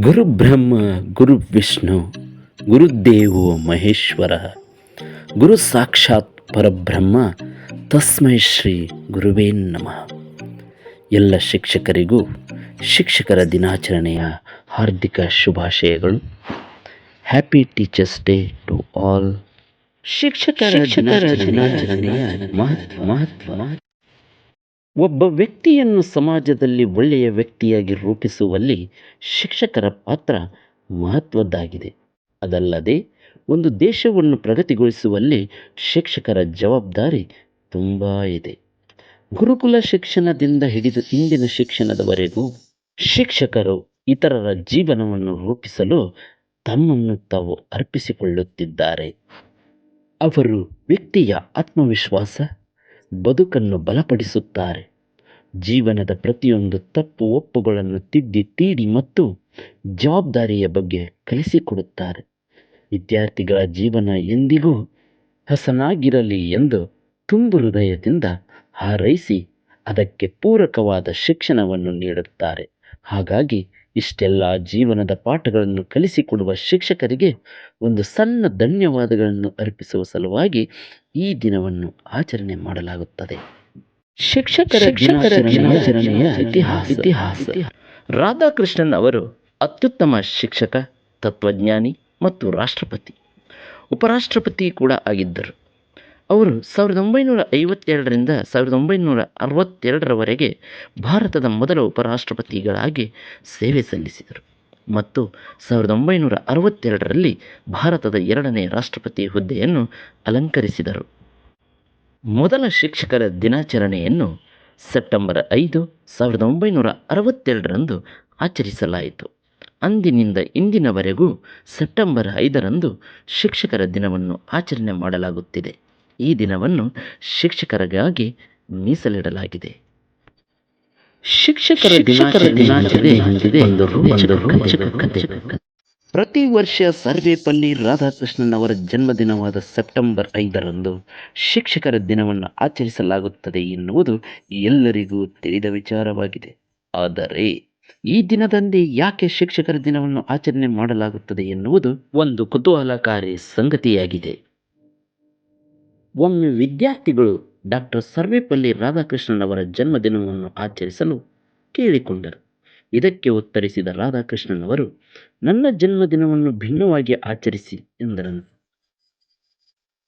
ಗುರುಬ್ರಹ್ಮ ಗುರು ವಿಷ್ಣು ಗುರುದೇವೋ ಮಹೇಶ್ವರ ಗುರು ಸಾಕ್ಷಾತ್ ಪರಬ್ರಹ್ಮ ತಸ್ಮೈ ಶ್ರೀ ಗುರುವೇ ನಮಃ. ಎಲ್ಲ ಶಿಕ್ಷಕರಿಗೂ ಶಿಕ್ಷಕರ ದಿನಾಚರಣೆಯ ಹಾರ್ದಿಕ ಶುಭಾಶಯಗಳು. Happy teachers day to all ಶಿಕ್ಷಕರ ದಿನಾಚರಣೆಯ ಮಹತ್ವ ಮಹತ್ವ. ಒಬ್ಬ ವ್ಯಕ್ತಿಯನ್ನು ಸಮಾಜದಲ್ಲಿ ಒಳ್ಳೆಯ ವ್ಯಕ್ತಿಯಾಗಿ ರೂಪಿಸುವಲ್ಲಿ ಶಿಕ್ಷಕರ ಪಾತ್ರ ಮಹತ್ವದ್ದಾಗಿದೆ. ಅದಲ್ಲದೆ, ಒಂದು ದೇಶವನ್ನು ಪ್ರಗತಿಗೊಳಿಸುವಲ್ಲಿ ಶಿಕ್ಷಕರ ಜವಾಬ್ದಾರಿ ತುಂಬ ಇದೆ. ಗುರುಕುಲ ಶಿಕ್ಷಣದಿಂದ ಹಿಡಿದು ಇಂದಿನ ಶಿಕ್ಷಣದವರೆಗೂ ಶಿಕ್ಷಕರು ಇತರರ ಜೀವನವನ್ನು ರೂಪಿಸಲು ತಮ್ಮನ್ನು ತಾವು ಅರ್ಪಿಸಿಕೊಳ್ಳುತ್ತಿದ್ದಾರೆ. ಅವರು ವ್ಯಕ್ತಿಯ ಆತ್ಮವಿಶ್ವಾಸ, ಬದುಕನ್ನು ಬಲಪಡಿಸುತ್ತಾರೆ. ಜೀವನದ ಪ್ರತಿಯೊಂದು ತಪ್ಪು ಒಪ್ಪುಗಳನ್ನು ತಿದ್ದಿ ತೀಡಿ ಮತ್ತು ಜವಾಬ್ದಾರಿಯ ಬಗ್ಗೆ ಕಲಿಸಿಕೊಡುತ್ತಾರೆ. ವಿದ್ಯಾರ್ಥಿಗಳ ಜೀವನ ಎಂದಿಗೂ ಹಸನಾಗಿರಲಿ ಎಂದು ತುಂಬು ಹೃದಯದಿಂದ ಹಾರೈಸಿ ಅದಕ್ಕೆ ಪೂರಕವಾದ ಶಿಕ್ಷಣವನ್ನು ನೀಡುತ್ತಾರೆ. ಹಾಗಾಗಿ ಇಷ್ಟೆಲ್ಲ ಜೀವನದ ಪಾಠಗಳನ್ನು ಕಲಿಸಿಕೊಡುವ ಶಿಕ್ಷಕರಿಗೆ ಒಂದು ಸಣ್ಣ ಧನ್ಯವಾದಗಳನ್ನು ಅರ್ಪಿಸುವ ಸಲುವಾಗಿ ಈ ದಿನವನ್ನು ಆಚರಣೆ ಮಾಡಲಾಗುತ್ತದೆ. ಶಿಕ್ಷಕರ ದಿನಾಚರಣೆಯ ಇತಿಹಾಸ. ಇತಿಹಾಸ. ರಾಧಾಕೃಷ್ಣನ್ ಅವರು ಅತ್ಯುತ್ತಮ ಶಿಕ್ಷಕ ತತ್ವಜ್ಞಾನಿ ಮತ್ತು ರಾಷ್ಟ್ರಪತಿ. ಉಪರಾಷ್ಟ್ರಪತಿ ಕೂಡ ಆಗಿದ್ದರು. ಅವರು ಸಾವಿರದ ಒಂಬೈನೂರ ಐವತ್ತೆರಡರಿಂದ ಸಾವಿರದ ಒಂಬೈನೂರ ಅರವತ್ತೆರಡರವರೆಗೆ ಭಾರತದ ಮೊದಲ ಉಪರಾಷ್ಟ್ರಪತಿಗಳಾಗಿ ಸೇವೆ ಸಲ್ಲಿಸಿದರು ಮತ್ತು ಸಾವಿರದ ಒಂಬೈನೂರ ಅರವತ್ತೆರಡರಲ್ಲಿ ಭಾರತದ ಎರಡನೇ ರಾಷ್ಟ್ರಪತಿ ಹುದ್ದೆಯನ್ನು ಅಲಂಕರಿಸಿದರು. ಮೊದಲ ಶಿಕ್ಷಕರ ದಿನಾಚರಣೆಯನ್ನು ಸೆಪ್ಟೆಂಬರ್ ಐದು ಸಾವಿರದ ಒಂಬೈನೂರ ಅರವತ್ತೆರಡರಂದು ಆಚರಿಸಲಾಯಿತು. ಅಂದಿನಿಂದ ಇಂದಿನವರೆಗೂ ಸೆಪ್ಟೆಂಬರ್ ಐದರಂದು ಶಿಕ್ಷಕರ ದಿನವನ್ನು ಆಚರಣೆ ಮಾಡಲಾಗುತ್ತಿದೆ. ಈ ದಿನವನ್ನು ಶಿಕ್ಷಕರಿಗಾಗಿ ಮೀಸಲಿಡಲಾಗಿದೆ. ಶಿಕ್ಷಕರ ದಿನಾಚರಣೆ ಒಂದು ರೋಚಕ ಕಥೆ. ಪ್ರತಿ ವರ್ಷ ಸರ್ವೇಪಲ್ಲಿ ರಾಧಾಕೃಷ್ಣನ್ ಅವರ ಜನ್ಮದಿನವಾದ ಸೆಪ್ಟೆಂಬರ್ ಐದರಂದು ಶಿಕ್ಷಕರ ದಿನವನ್ನು ಆಚರಿಸಲಾಗುತ್ತದೆ ಎನ್ನುವುದು ಎಲ್ಲರಿಗೂ ತಿಳಿದ ವಿಚಾರವಾಗಿದೆ. ಆದರೆ ಈ ದಿನದಂದೇ ಯಾಕೆ ಶಿಕ್ಷಕರ ದಿನವನ್ನು ಆಚರಣೆ ಮಾಡಲಾಗುತ್ತದೆ ಎನ್ನುವುದು ಒಂದು ಕುತೂಹಲಕಾರಿ ಸಂಗತಿಯಾಗಿದೆ. ಒಮ್ಮೆ ವಿದ್ಯಾರ್ಥಿಗಳು ಡಾಕ್ಟರ್ ಸರ್ವೇಪಲ್ಲಿ ರಾಧಾಕೃಷ್ಣನ್ ಅವರ ಜನ್ಮದಿನವನ್ನು ಆಚರಿಸಲು ಕೇಳಿಕೊಂಡರು. ಇದಕ್ಕೆ ಉತ್ತರಿಸಿದ ರಾಧಾಕೃಷ್ಣನ್ ಅವರು ನನ್ನ ಜನ್ಮದಿನವನ್ನು ಭಿನ್ನವಾಗಿ ಆಚರಿಸಿ ಎಂದರನು.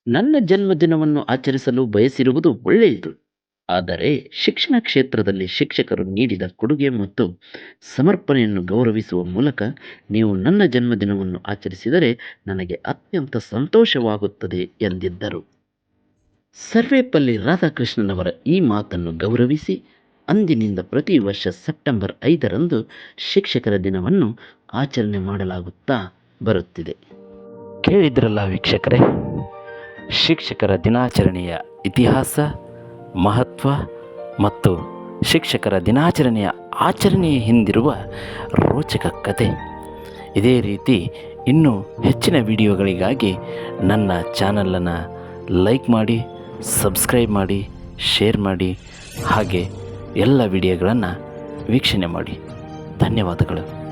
ನನ್ನ ಜನ್ಮದಿನವನ್ನು ಆಚರಿಸಲು ಬಯಸಿರುವುದು ಒಳ್ಳೆಯದು. ಆದರೆ ಶಿಕ್ಷಣ ಕ್ಷೇತ್ರದಲ್ಲಿ ಶಿಕ್ಷಕರು ನೀಡಿದ ಕೊಡುಗೆ ಮತ್ತು ಸಮರ್ಪಣೆಯನ್ನು ಗೌರವಿಸುವ ಮೂಲಕ ನೀವು ನನ್ನ ಜನ್ಮದಿನವನ್ನು ಆಚರಿಸಿದರೆ ನನಗೆ ಅತ್ಯಂತ ಸಂತೋಷವಾಗುತ್ತದೆ ಎಂದಿದ್ದರು. ಸರ್ವೇಪಲ್ಲಿ ರಾಧಾಕೃಷ್ಣನವರ ಈ ಮಾತನ್ನು ಗೌರವಿಸಿ ಅಂದಿನಿಂದ ಪ್ರತಿ ವರ್ಷ ಸೆಪ್ಟೆಂಬರ್ ಐದರಂದು ಶಿಕ್ಷಕರ ದಿನವನ್ನು ಆಚರಣೆ ಮಾಡಲಾಗುತ್ತಾ ಬರುತ್ತಿದೆ. ಕೇಳಿದ್ರಲ್ಲ ವೀಕ್ಷಕರೇ, ಶಿಕ್ಷಕರ ದಿನಾಚರಣೆಯ ಇತಿಹಾಸ, ಮಹತ್ವ ಮತ್ತು ಶಿಕ್ಷಕರ ದಿನಾಚರಣೆಯ ಆಚರಣೆಯ ಹಿಂದಿರುವ ರೋಚಕ ಕತೆ. ಇದೇ ರೀತಿ ಇನ್ನೂ ಹೆಚ್ಚಿನ ವಿಡಿಯೋಗಳಿಗಾಗಿ ನನ್ನ ಚಾನಲನ್ನು ಲೈಕ್ ಮಾಡಿ, ಸಬ್ಸ್ಕ್ರೈಬ್ ಮಾಡಿ, ಶೇರ್ ಮಾಡಿ, ಹಾಗೆ ಎಲ್ಲ ವಿಡಿಯೋಗಳನ್ನು ವೀಕ್ಷಣೆ ಮಾಡಿ. ಧನ್ಯವಾದಗಳು.